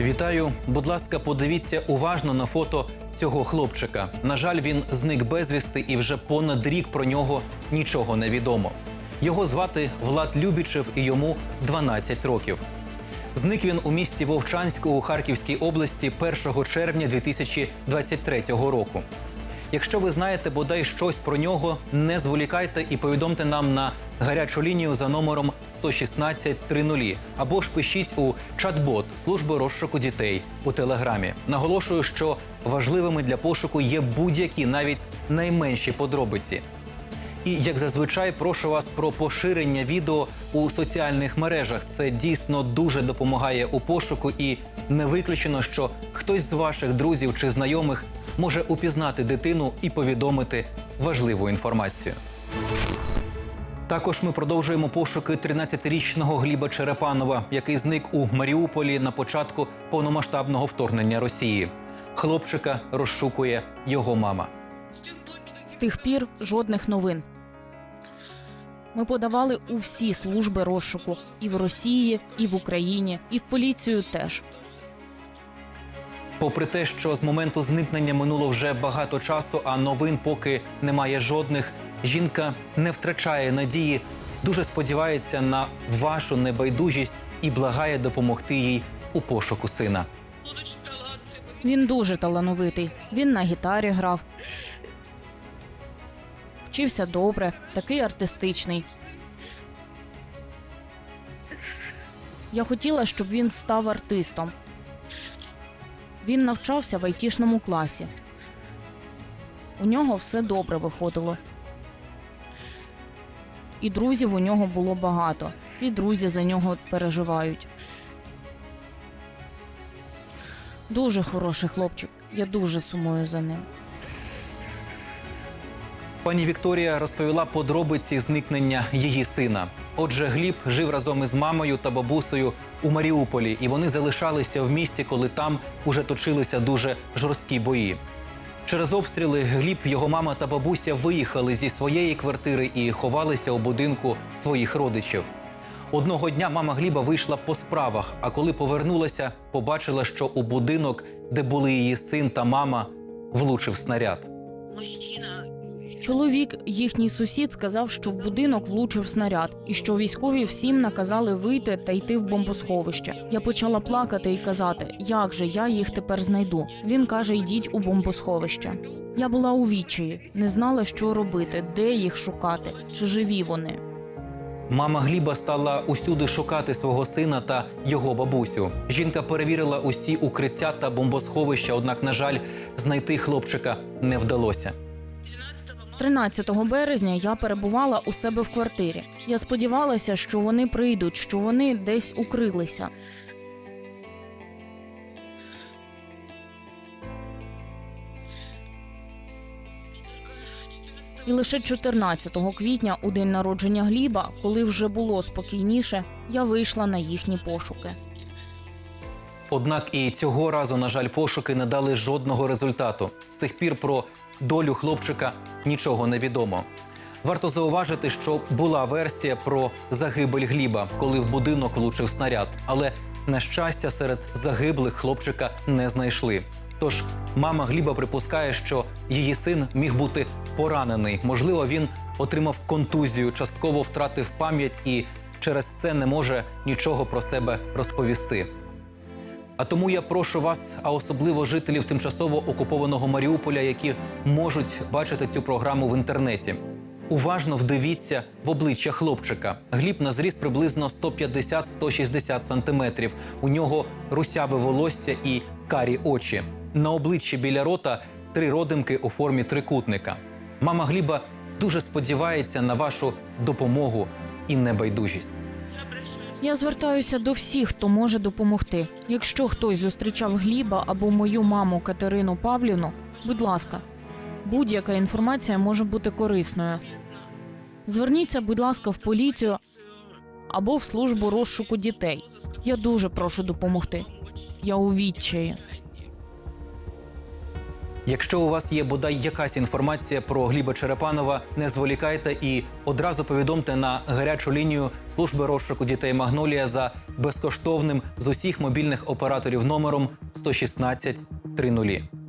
Вітаю. Будь ласка, подивіться уважно на фото цього хлопчика. На жаль, він зник безвісти, і вже понад рік про нього нічого не відомо. Його звати Влад Любічев, і йому 12 років. Зник він у місті Вовчанську у Харківській області 1 червня 2023 року. Якщо ви знаєте бодай щось про нього, не зволікайте і повідомте нам на гарячу лінію за номером 116 30 або ж пишіть у чат-бот служби розшуку дітей у телеграмі. Наголошую, що важливими для пошуку є будь-які, навіть найменші подробиці. І як зазвичай, прошу вас про поширення відео у соціальних мережах. Це дійсно дуже допомагає у пошуку, і не виключено, що хтось з ваших друзів чи знайомих може упізнати дитину і повідомити важливу інформацію. Також ми продовжуємо пошуки 13-річного Гліба Черепанова, який зник у Маріуполі на початку повномасштабного вторгнення Росії. Хлопчика розшукує його мама. З тих пір жодних новин. Ми подавали у всі служби розшуку і в Росії, і в Україні, і в поліцію теж. Попри те, що з моменту зникнення минуло вже багато часу, а новин поки немає жодних, жінка не втрачає надії, дуже сподівається на вашу небайдужість і благає допомогти їй у пошуку сина. Він дуже талановитий. Він на гітарі грав. Вчився добре, такий артистичний. Я хотіла, щоб він став артистом. Він навчався в айтішному класі. У нього все добре виходило. І друзів у нього було багато. Всі друзі за нього переживають. Дуже хороший хлопчик. Я дуже сумую за ним. Пані Вікторія розповіла подробиці зникнення її сина. Отже, Гліб жив разом із мамою та бабусею у Маріуполі, і вони залишалися в місті, коли там уже точилися дуже жорсткі бої. Через обстріли Гліб, його мама та бабуся виїхали зі своєї квартири і ховалися у будинку своїх родичів. Одного дня мама Гліба вийшла по справах, а коли повернулася, побачила, що у будинок, де були її син та мама, влучив снаряд. мужчина. Чоловік, їхній сусід, сказав, що в будинок влучив снаряд, і що військові всім наказали вийти та йти в бомбосховище. Я почала плакати і казати, як же я їх тепер знайду. Він каже: йдіть у бомбосховище. Я була у відчаї, не знала, що робити, де їх шукати, чи живі вони. Мама Гліба стала усюди шукати свого сина та його бабусю. Жінка перевірила усі укриття та бомбосховища, однак, на жаль, знайти хлопчика не вдалося. 13 березня я перебувала у себе в квартирі. Я сподівалася, що вони прийдуть, що вони десь укрилися. І лише 14 квітня, у день народження Гліба, коли вже було спокійніше, я вийшла на їхні пошуки. Однак і цього разу, на жаль, пошуки не дали жодного результату. З тих пір про долю хлопчика нічого не відомо. Варто зауважити, що була версія про загибель Гліба, коли в будинок влучив снаряд. Але на щастя, серед загиблих хлопчика не знайшли. Тож мама Гліба припускає, що її син міг бути поранений. Можливо, він отримав контузію, частково втратив пам'ять і через це не може нічого про себе розповісти. А тому я прошу вас, а особливо жителів тимчасово окупованого Маріуполя, які можуть бачити цю програму в інтернеті. Уважно вдивіться в обличчя хлопчика. Гліб на зріст приблизно 150-160 сантиметрів. У нього русяве волосся і карі очі. На обличчі біля рота три родимки у формі трикутника. Мама Гліба дуже сподівається на вашу допомогу і небайдужість. Я звертаюся до всіх, хто може допомогти. Якщо хтось зустрічав Гліба або мою маму Катерину Павлівну, будь ласка, будь-яка інформація може бути корисною. Зверніться, будь ласка, в поліцію або в службу розшуку дітей. Я дуже прошу допомогти. Я у відчаї. Якщо у вас є бодай якась інформація про Гліба Черепанова, не зволікайте і одразу повідомте на гарячу лінію служби розшуку дітей Магнолія за безкоштовним з усіх мобільних операторів номером 116 30.